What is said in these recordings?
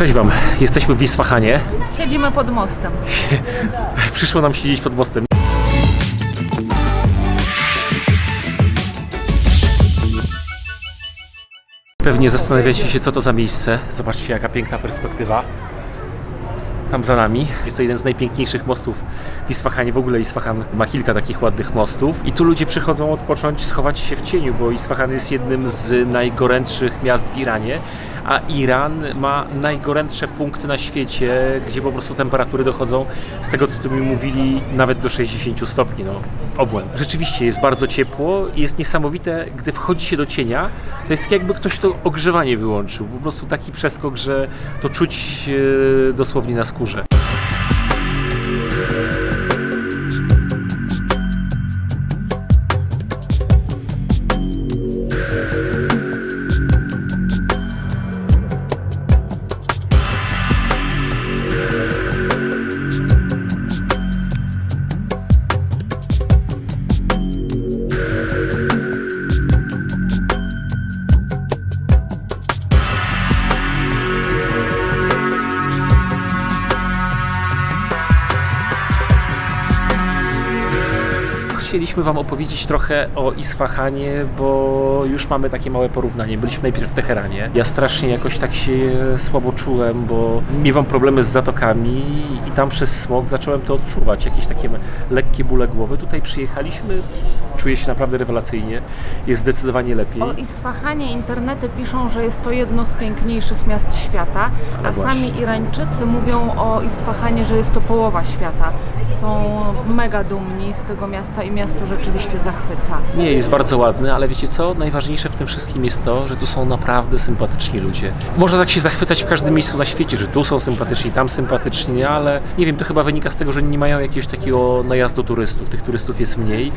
Cześć Wam, jesteśmy w Isfahanie. Siedzimy pod mostem. Przyszło nam siedzieć pod mostem. Pewnie zastanawiacie się, co to za miejsce. Zobaczcie, jaka piękna perspektywa. Tam za nami jest to jeden z najpiękniejszych mostów w Isfahanie. W ogóle Isfahan ma kilka takich ładnych mostów. I tu ludzie przychodzą odpocząć, schować się w cieniu, bo Isfahan jest jednym z najgorętszych miast w Iranie. A Iran ma najgorętsze punkty na świecie, gdzie po prostu temperatury dochodzą, z tego co tu mi mówili, nawet do 60 stopni. No, obłęd. Rzeczywiście jest bardzo ciepło i jest niesamowite, gdy wchodzi się do cienia, to jest tak jakby ktoś to ogrzewanie wyłączył. Po prostu taki przeskok, że to czuć e, dosłownie na skórze. Chcieliśmy Wam opowiedzieć trochę o Isfahanie, bo już mamy takie małe porównanie. Byliśmy najpierw w Teheranie. Ja strasznie jakoś tak się słabo czułem, bo miewam problemy z zatokami i tam przez smog zacząłem to odczuwać. Jakieś takie lekkie bóle głowy. Tutaj przyjechaliśmy, czuję się naprawdę rewelacyjnie. Jest zdecydowanie lepiej. O Isfahanie internety piszą, że jest to jedno z piękniejszych miast świata, a właśnie. sami Irańczycy mówią o Isfahanie, że jest to połowa świata. Są mega dumni z tego miasta i miasto rzeczywiście zachwyca. Nie, jest bardzo ładny, ale wiecie co? Najważniejsze w tym wszystkim jest to, że tu są naprawdę sympatyczni ludzie. Można tak się zachwycać w każdym miejscu na świecie, że tu są sympatyczni, tam sympatyczni, ale nie wiem, to chyba wynika z tego, że nie mają jakiegoś takiego najazdu turystów. Tych turystów jest mniej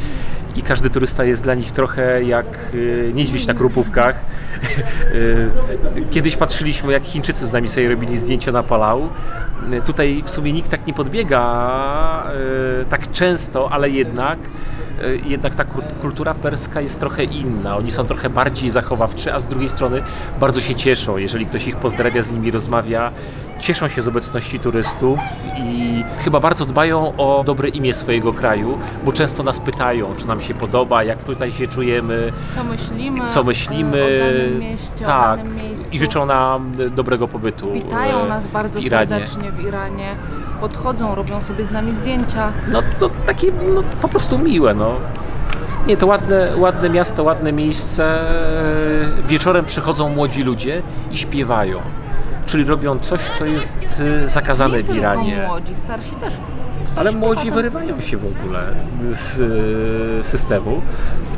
i każdy turysta jest dla nich trochę jak y, niedźwiedź na krupówkach. Y, Kiedyś patrzyliśmy, jak Chińczycy z nami sobie robili zdjęcia na Palau. Y, Tutaj w sumie nikt tak nie podbiega y, tak często, ale jednak jednak ta kultura perska jest trochę inna. Oni są trochę bardziej zachowawczy, a z drugiej strony bardzo się cieszą, jeżeli ktoś ich pozdrawia, z nimi rozmawia. Cieszą się z obecności turystów i chyba bardzo dbają o dobre imię swojego kraju, bo często nas pytają, czy nam się podoba, jak tutaj się czujemy, Co myślimy, co myślimy. mieście, tak, i życzą nam dobrego pobytu. Witają e, nas bardzo w Iranie. serdecznie w Iranie. Podchodzą, robią sobie z nami zdjęcia. No to takie no, po prostu miłe, no. Nie, to ładne, ładne miasto, ładne miejsce. Wieczorem przychodzą młodzi ludzie i śpiewają. Czyli robią coś, co jest e, zakazane Nie w tylko Iranie. młodzi, starsi też. Ale młodzi wyrywają się w ogóle z e, systemu.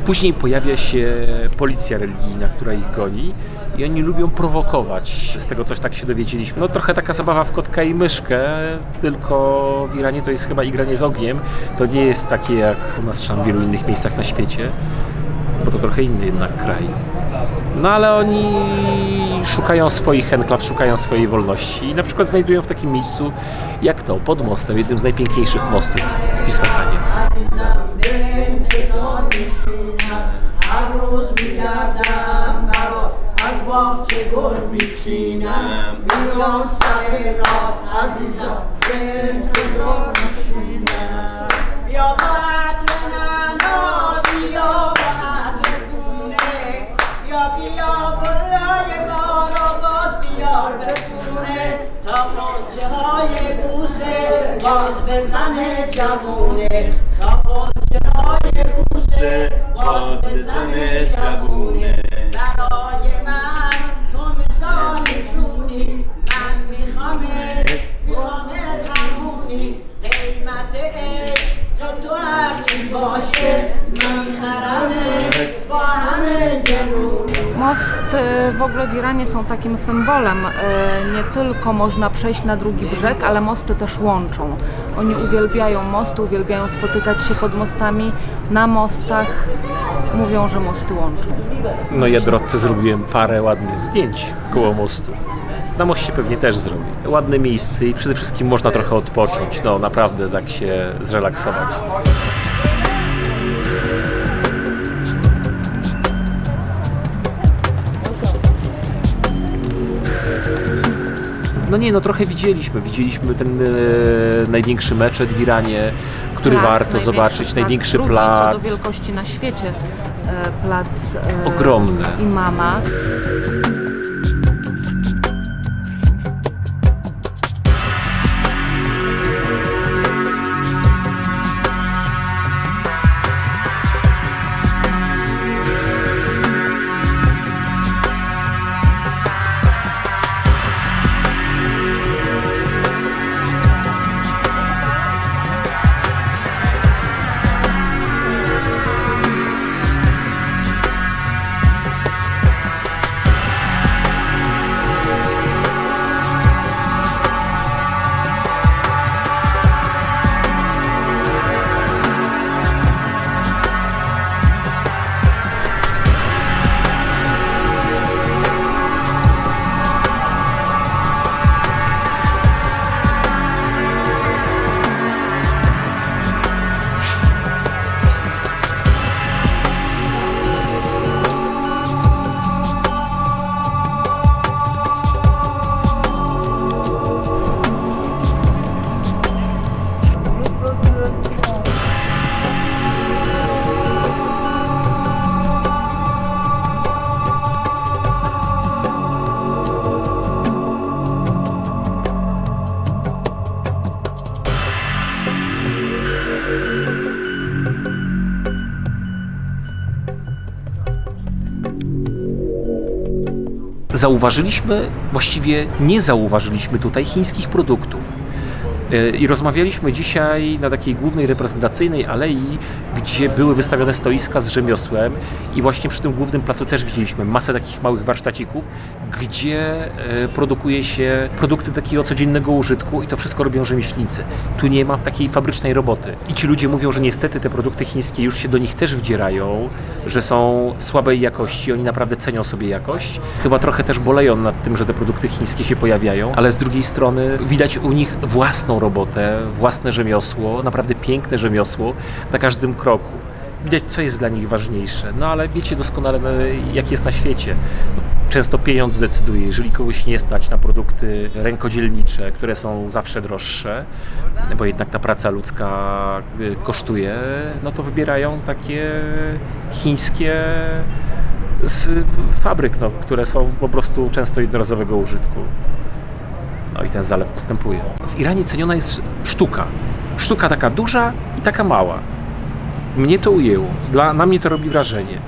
Później pojawia się policja religijna, która ich goni i oni lubią prowokować. Z tego coś tak się dowiedzieliśmy. No trochę taka zabawa w kotka i myszkę, tylko w Iranie to jest chyba igranie z ogniem. To nie jest takie jak u nas w wielu innych miejscach na świecie, bo to trochę inny jednak kraj. No ale oni szukają swoich enklaw, szukają swojej wolności i na przykład znajdują w takim miejscu jak to, pod mostem, jednym z najpiękniejszych mostów w Isfahanie. هر روز میگردم برا از باغچه گل میچینم میام سر راه عزیزم به انتظار میشینم بیا باز بزنه جوونه تا قنچه های بوسه باز بزنه جوونه w ogóle w Iranie są takim symbolem. E, Nie tylko można przejść na drugi brzeg, ale mosty też łączą. Oni uwielbiają mosty, uwielbiają spotykać się pod mostami, na mostach. Mówią, że mosty łączą. No ja drodze zrobiłem parę ładnych zdjęć koło mostu. Na moście pewnie też zrobię. Ładne miejsce i przede wszystkim można trochę odpocząć, no naprawdę tak się zrelaksować. No nie, no trochę widzieliśmy. Widzieliśmy ten e, największy meczet w Iranie, który Plac, warto zobaczyć, największy drugi plac. co do wielkości na świecie e, plac e, Ogromny. Imama. Zauważyliśmy, właściwie nie zauważyliśmy tutaj chińskich produktów. I rozmawialiśmy dzisiaj na takiej głównej reprezentacyjnej alei, gdzie były wystawione stoiska z rzemiosłem i właśnie przy tym głównym placu też widzieliśmy masę takich małych warsztacików, gdzie e, produkuje się produkty takiego codziennego użytku i to wszystko robią rzemieślnicy. Tu nie ma takiej fabrycznej roboty. I ci ludzie mówią, że niestety te produkty chińskie już się do nich też wdzierają, że są słabej jakości, oni naprawdę cenią sobie jakość. Chyba trochę też boleją nad tym, że te produkty chińskie się pojawiają, ale z drugiej strony widać u nich własną robotę, własne rzemiosło, naprawdę piękne rzemiosło na każdym kroku. Widać, co jest dla nich ważniejsze. No ale wiecie doskonale, no, jak jest na świecie. No, Często pieniądz decyduje. Jeżeli kogoś nie stać na produkty rękodzielnicze, które są zawsze droższe, bo jednak ta praca ludzka y, kosztuje, no to wybierają takie chińskie z fabryk, no, które są po prostu często jednorazowego użytku. No i ten zalew postępuje. W Iranie ceniona jest sztuka. Sztuka taka duża i taka mała. Mnie to ujęło. Dla, na mnie to robi wrażenie,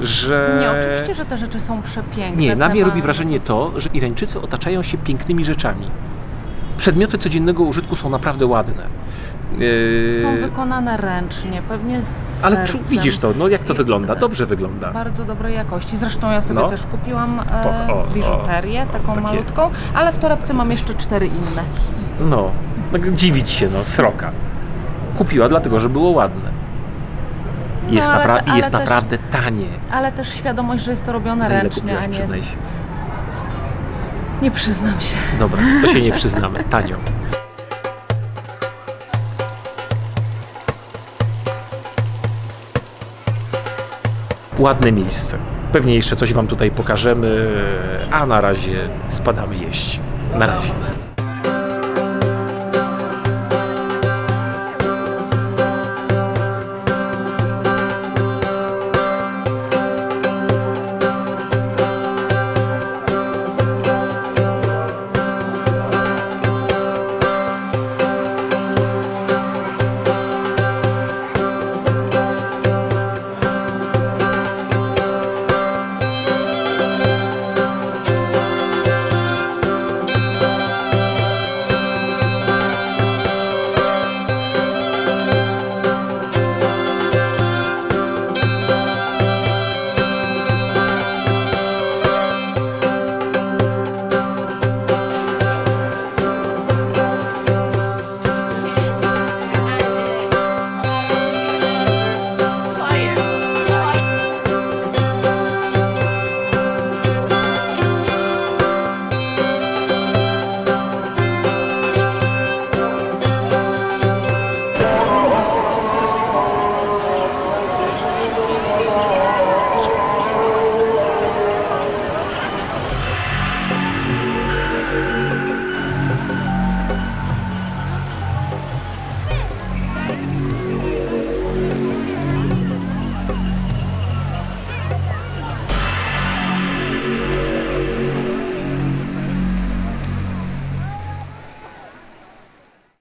że... Nie, oczywiście, że te rzeczy są przepiękne. Nie, na mnie Temat- robi wrażenie to, że Irańczycy otaczają się pięknymi rzeczami. Przedmioty codziennego użytku są naprawdę ładne. Yy, Są wykonane ręcznie, pewnie z Ale sercem. widzisz to, no jak to I- wygląda? Dobrze wygląda. Bardzo dobrej jakości. Zresztą ja sobie No. też kupiłam e, o, o, biżuterię, taką takie- malutką, ale w torebce mam jeszcze cztery inne. No, tak dziwić się, no, sroka. Kupiła dlatego, że było ładne. I Jest, No, ale- napra- ale jest też- naprawdę tanie. Ale też świadomość, że jest to robione Za ile ręcznie, kupiłaś, a nie... przyznaj się. Nie przyznam się. Dobra, to się nie przyznamy. Tanio. Ładne miejsce. Pewnie jeszcze coś Wam tutaj pokażemy, a na razie spadamy jeść. Na razie. Música